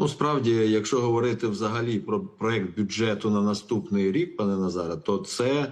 Ну, справді, якщо говорити взагалі про проект бюджету на наступний рік, пане Назаре, то це е,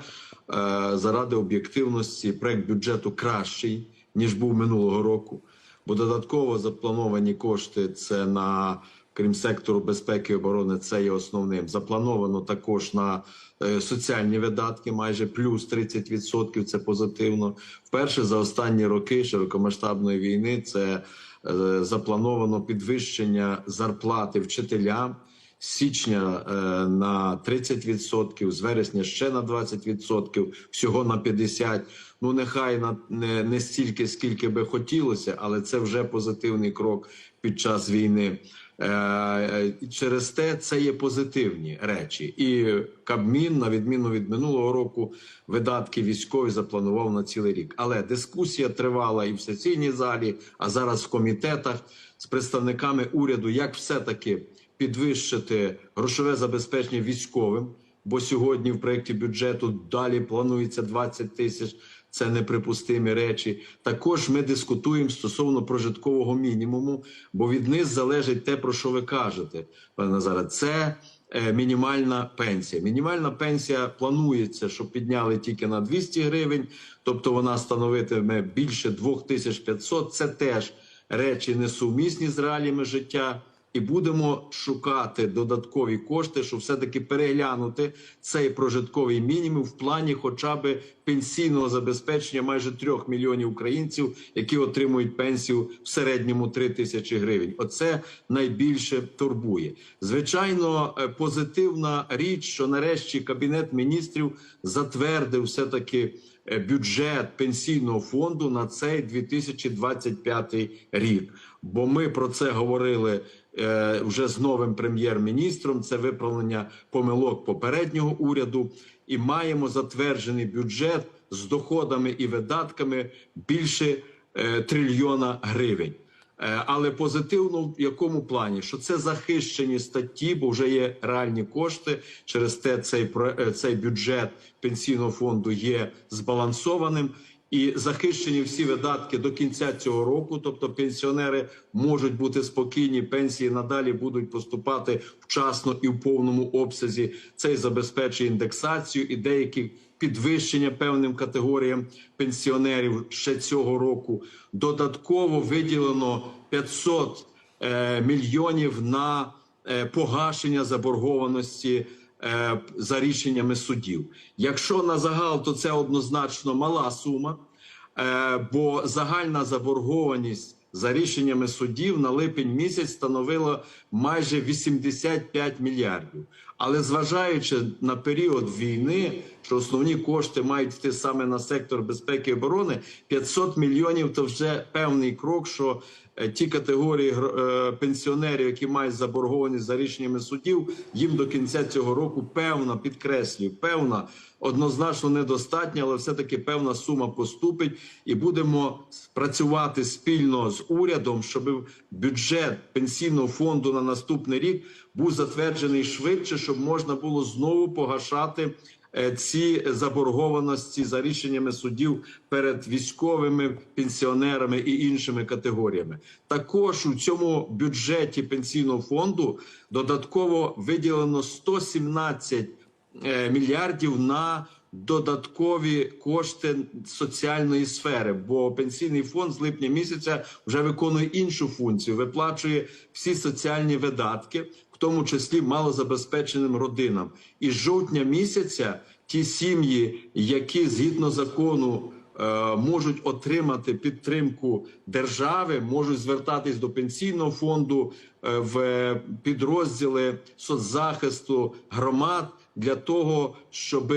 заради об'єктивності проект бюджету кращий ніж був минулого року. Бо додатково заплановані кошти це на крім сектору безпеки і оборони, це є основним. Заплановано також на е, соціальні видатки, майже плюс 30%, Це позитивно. Вперше за останні роки широкомасштабної війни це е, заплановано підвищення зарплати вчителям. З січня е, на 30%, з вересня ще на 20%, всього на 50%. Ну нехай на не, не стільки, скільки би хотілося, але це вже позитивний крок під час війни. Е, е, через те це є позитивні речі, і Кабмін, на відміну від минулого року, видатки військові запланував на цілий рік. Але дискусія тривала і в сесійній залі, а зараз в комітетах з представниками уряду, як все таки підвищити грошове забезпечення військовим. Бо сьогодні в проєкті бюджету далі планується 20 тисяч. Це неприпустимі речі. Також ми дискутуємо стосовно прожиткового мінімуму, бо від них залежить те, про що ви кажете, пане Назаре. Це е, мінімальна пенсія. Мінімальна пенсія планується, щоб підняли тільки на 200 гривень, тобто вона становитиме більше 2500. Це теж речі несумісні з реаліями життя. І будемо шукати додаткові кошти, щоб все-таки переглянути цей прожитковий мінімум в плані, хоча б пенсійного забезпечення майже трьох мільйонів українців, які отримують пенсію в середньому 3 тисячі гривень. Оце найбільше турбує. Звичайно, е, позитивна річ, що нарешті кабінет міністрів затвердив все таки бюджет пенсійного фонду на цей 2025 рік. Бо ми про це говорили е, вже з новим прем'єр-міністром. Це виправлення помилок попереднього уряду, і маємо затверджений бюджет з доходами і видатками більше е, трильйона гривень. Е, Але позитивно в якому плані, що це захищені статті, бо вже є реальні кошти. Через те цей е, цей бюджет пенсійного фонду є збалансованим. І захищені всі видатки до кінця цього року. Тобто пенсіонери можуть бути спокійні, пенсії надалі будуть поступати вчасно і в повному обсязі. Це і забезпечує індексацію і деякі підвищення певним категоріям пенсіонерів ще цього року. Додатково виділено 500 е, мільйонів на е, погашення заборгованості за рішеннями судів. Якщо на загал, то це однозначно мала сума, е, бо загальна заборгованість за рішеннями судів на липень місяць становила майже 85 мільярдів. Але зважаючи на період війни, що основні кошти мають йти саме на сектор безпеки і оборони, 500 мільйонів то вже певний крок, що е, ті категорії е, пенсіонерів, які мають заборгованість за рішеннями судів, їм до кінця цього року певна, підкреслюю, певна, однозначно недостатня, але все-таки певна сума поступить, і будемо працювати спільно з урядом, щоб бюджет пенсійного фонду на наступний рік був затверджений швидше, щоб можна було знову погашати е, ці заборгованості за рішеннями судів перед військовими пенсіонерами і іншими категоріями. Також у цьому бюджеті пенсійного фонду додатково виділено 117 е, мільярдів на додаткові кошти соціальної сфери, бо пенсійний фонд з липня місяця вже виконує іншу функцію, виплачує всі соціальні видатки, тому числі малозабезпеченим родинам. І з жовтня місяця ті сім'ї, які згідно закону е, можуть отримати підтримку держави, можуть звертатись до пенсійного фонду е, в підрозділи соцзахисту громад для того, щоб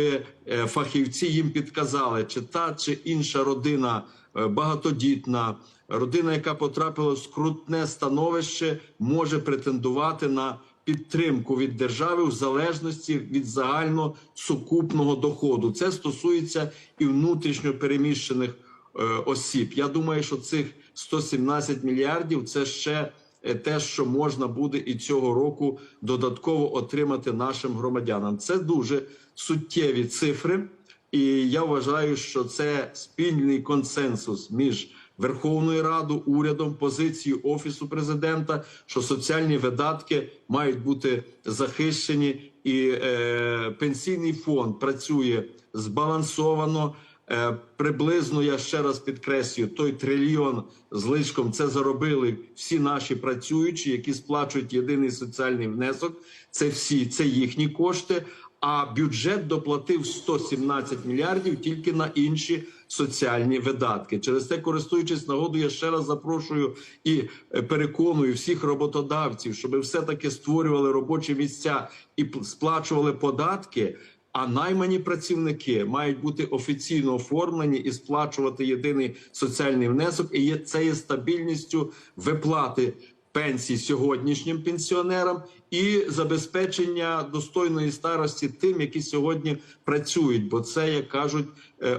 фахівці їм підказали, чи та чи інша родина е, багатодітна, родина, яка потрапила в скрутне становище, може претендувати на підтримку від держави в залежності від загально сукупного доходу. Це стосується і внутрішньо переміщених е, осіб. Я думаю, що цих 117 мільярдів це ще е, те, що можна буде і цього року додатково отримати нашим громадянам. Це дуже суттєві цифри, і я вважаю, що це спільний консенсус між Верховною Радою, урядом, позицію офісу президента, що соціальні видатки мають бути захищені, і е, пенсійний фонд працює збалансовано. Е, приблизно я ще раз підкреслюю, той трильйон з лишком це заробили всі наші працюючі, які сплачують єдиний соціальний внесок. Це всі це їхні кошти. А бюджет доплатив 117 мільярдів тільки на інші соціальні видатки. Через те, користуючись нагодою, я ще раз запрошую і е, переконую всіх роботодавців, щоб все таки створювали робочі місця і сплачували податки. А наймані працівники мають бути офіційно оформлені і сплачувати єдиний соціальний внесок. І це є стабільністю виплати пенсій сьогоднішнім пенсіонерам і забезпечення достойної старості тим, які сьогодні працюють. Бо це, як кажуть,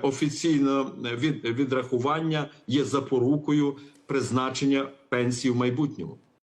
офіційне офіційно від відрахування є запорукою призначення пенсії в майбутньому.